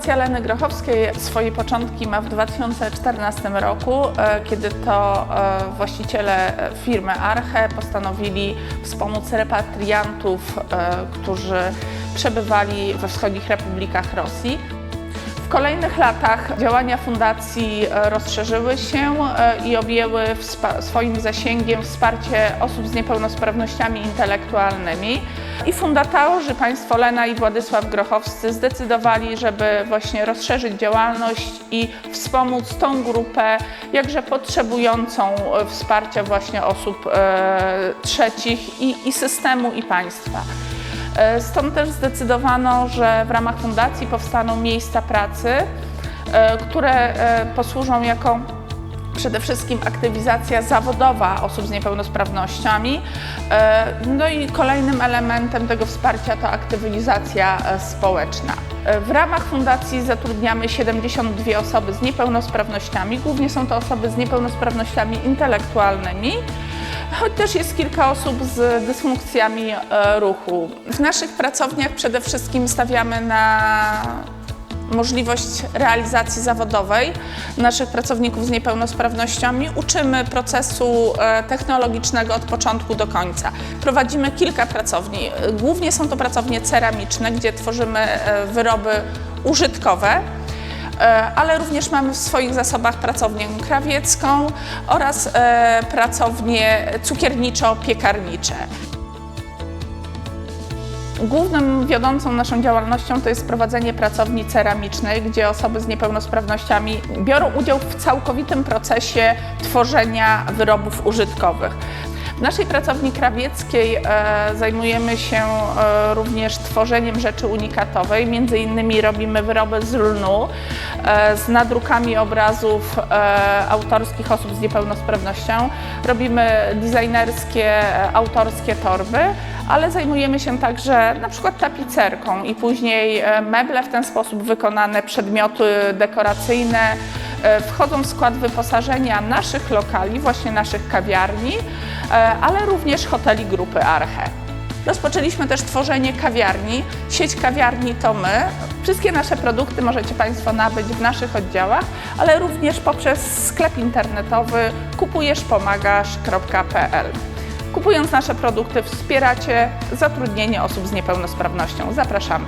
Fundacja Leny Grochowskiej swoje początki ma w 2014 roku, e, kiedy to e, właściciele firmy Arche postanowili wspomóc repatriantów, e, którzy przebywali we wschodnich republikach Rosji. Kolejnych latach działania fundacji e, rozszerzyły się e, i objęły swoim zasięgiem wsparcie osób z niepełnosprawnościami intelektualnymi. I fundatorzy, państwo Lena i Władysław Grochowscy zdecydowali, żeby właśnie rozszerzyć działalność i wspomóc tą grupę, jakże potrzebującą e, wsparcia właśnie osób trzecich i, i systemu i państwa. Stąd też zdecydowano, że w ramach fundacji powstaną miejsca pracy, e, które e, posłużą jako przede wszystkim aktywizacja zawodowa osób z niepełnosprawnościami. E, No i kolejnym elementem tego wsparcia to aktywizacja społeczna. W ramach fundacji zatrudniamy 72 osoby z niepełnosprawnościami. Głównie są to osoby z niepełnosprawnościami intelektualnymi choć też jest kilka osób z dysfunkcjami ruchu. W naszych pracowniach przede wszystkim stawiamy na możliwość realizacji zawodowej naszych pracowników z niepełnosprawnościami. Uczymy procesu e, technologicznego od początku do końca. Prowadzimy kilka pracowni. Głównie są to pracownie ceramiczne, gdzie tworzymy e, wyroby użytkowe. E, ale również mamy w swoich zasobach pracownię krawiecką oraz pracownie cukierniczo-piekarnicze. Główną wiodącą naszą działalnością to jest prowadzenie pracowni ceramicznej, gdzie osoby z niepełnosprawnościami biorą udział w całkowitym procesie tworzenia wyrobów użytkowych. W naszej pracowni krawieckiej e, zajmujemy się e, również tworzeniem rzeczy unikatowej. Między innymi robimy wyroby z lnu, e, z nadrukami obrazów autorskich osób z niepełnosprawnością. Robimy designerskie, autorskie torby, ale zajmujemy się także na przykład tapicerką i później e, meble w ten sposób wykonane, przedmioty dekoracyjne e, wchodzą w skład wyposażenia naszych lokali, właśnie naszych kawiarni, e, ale również hoteli grupy Arche. Rozpoczęliśmy też tworzenie kawiarni. Sieć kawiarni to my. Wszystkie nasze produkty możecie Państwo nabyć w naszych oddziałach, ale również poprzez sklep internetowy kupujeszpomagasz.pl. Kupując nasze produkty wspieracie zatrudnienie osób z niepełnosprawnością. Zapraszamy.